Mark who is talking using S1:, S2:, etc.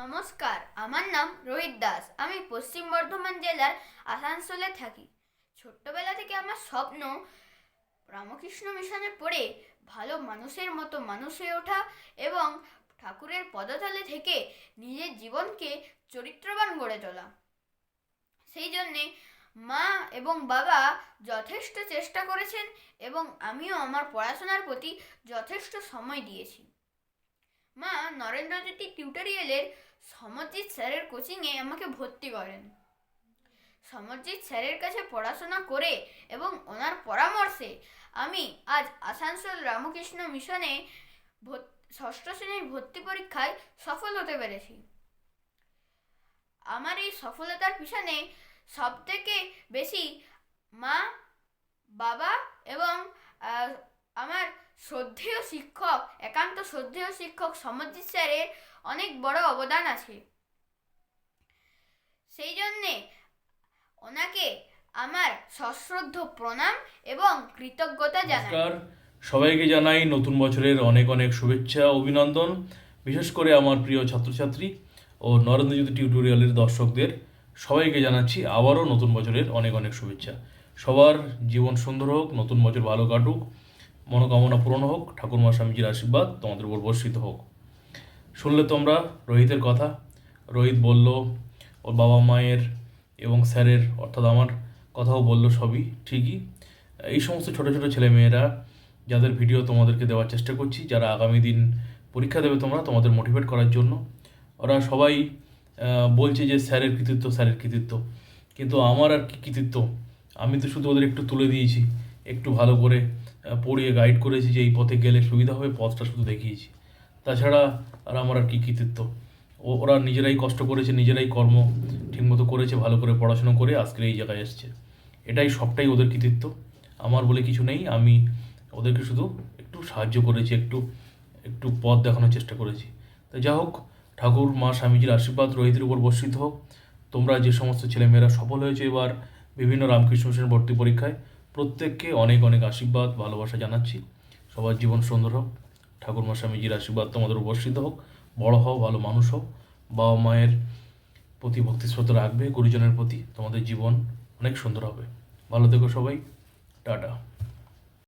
S1: নমস্কার, আমার নাম রোহিত দাস। আমি পশ্চিম বর্ধমান জেলার আসানসোলে থাকি। ছোট্টবেলা থেকে আমার স্বপ্ন রামকৃষ্ণ মিশনে পড়ে ভালো মানুষের মতো মানুষ হয়ে ওঠা এবং ঠাকুরের পদতলে থেকে নিজের জীবনকে চরিত্রবান গড়ে তোলা। সেই জন্যে মা এবং বাবা যথেষ্ট চেষ্টা করেছেন এবং আমিও আমার পড়াশোনার প্রতি যথেষ্ট সময় দিয়েছি। মা নরেন্দ্রজ্যোতি টিউটোরিয়ালের সমরজিৎ স্যারের কোচিংয়ে আমাকে ভর্তি করেন। সমরজিৎ স্যারের কাছে পড়াশোনা করে এবং ওনার পরামর্শে আমি আজ আসানসোল রামকৃষ্ণ মিশনে ষষ্ঠ শ্রেণির ভর্তি পরীক্ষায় সফল হতে পেরেছি। আমার এই সফলতার পিছনে সব থেকে বেশি মা, বাবা এবং আমার শ্রদ্ধেয় শিক্ষক, একান্ত শ্রদ্ধেয় শিক্ষক সমরজিৎ স্যারের অনেক বড় অবদান আছে। সেই জন্যে ওনাকে আমার সশ্রদ্ধ প্রণাম এবং কৃতজ্ঞতা জানাই।
S2: সবাইকে জানাই নতুন বছরের অনেক অনেক শুভেচ্ছা, অভিনন্দন। বিশেষ করে আমার প্রিয় ছাত্রছাত্রী ও নরেন্দ্র নরেন্দ্রজ্যোতি টিউটোরিয়ালের দর্শকদের, সবাইকে জানাচ্ছি আবারও নতুন বছরের অনেক অনেক শুভেচ্ছা। সবার জীবন সুন্দর হোক, নতুন বছর ভালো কাটুক। মনোকামনা পূরণ হোক, ঠাকুরমা স্বামীজির আশীর্বাদ তোমাদের উপর বর্ষিত হোক। শুনলে তোমরা রোহিতের কথা। রোহিত বলল, ওর বাবা মায়ের এবং স্যারের, অর্থাৎ আমার কথাও বলল সবই, ঠিকই। এই সমস্ত ছোট ছোট ছেলে মেয়েরা যাদের ভিডিও তোমাদেরকে দেওয়ার চেষ্টা করছি, যারা আগামী দিন পরীক্ষা দেবে তোমরা, তোমাদের মোটিভেট করার জন্য। ওরা সবাই বলছে যে স্যারের কৃতিত্ব স্যারের কৃতিত্ব। কিন্তু আমার আর কি কৃতিত্ব? আমি তো শুধু ওদের একটু তুলে দিয়েছি। একটু ভালো করে পড়িয়ে গাইড করেছি যে এই পথে গেলে সুবিধা হবে, পথটা শুধু দেখিয়েছি। তাছাড়া আর আমার আর কী কৃতিত্ব ও, ওরা নিজেরাই কষ্ট করেছে, নিজেরাই কর্ম ঠিকমতো করেছে, ভালো করে পড়াশুনো করে আজকের এই জায়গায় এসছে। এটাই সবটাই ওদের কৃতিত্ব আমার বলে কিছু নেই, আমি ওদেরকে শুধু একটু সাহায্য করেছি, একটু একটু পথ দেখানোর চেষ্টা করেছি। তো যা হোক, ঠাকুর, মা, স্বামীজির আশীর্বাদ রোহিতের উপর বর্ষিত হোক। তোমরা যে সমস্ত ছেলেমেয়েরা সফল হয়েছে এবার, বিভিন্ন রামকৃষ্ণ মিশন ভর্তি পরীক্ষায় প্রত্যেককে অনেক অনেক আশীর্বাদ, ভালোবাসা জানাচ্ছি। সবার জীবন সুন্দর হোক, ঠাকুর স্বামীজির আশীর্বাদ তোমাদের উপস্থিত হোক, বড় হও, ভালো মানুষ হোক, বাবা মায়ের প্রতি ভক্তি শ্রদ্ধা রাখবে, গুরুজনের প্রতি তোমাদের জীবন অনেক সুন্দর হবে। ভালো থেকো সবাই, টাটা।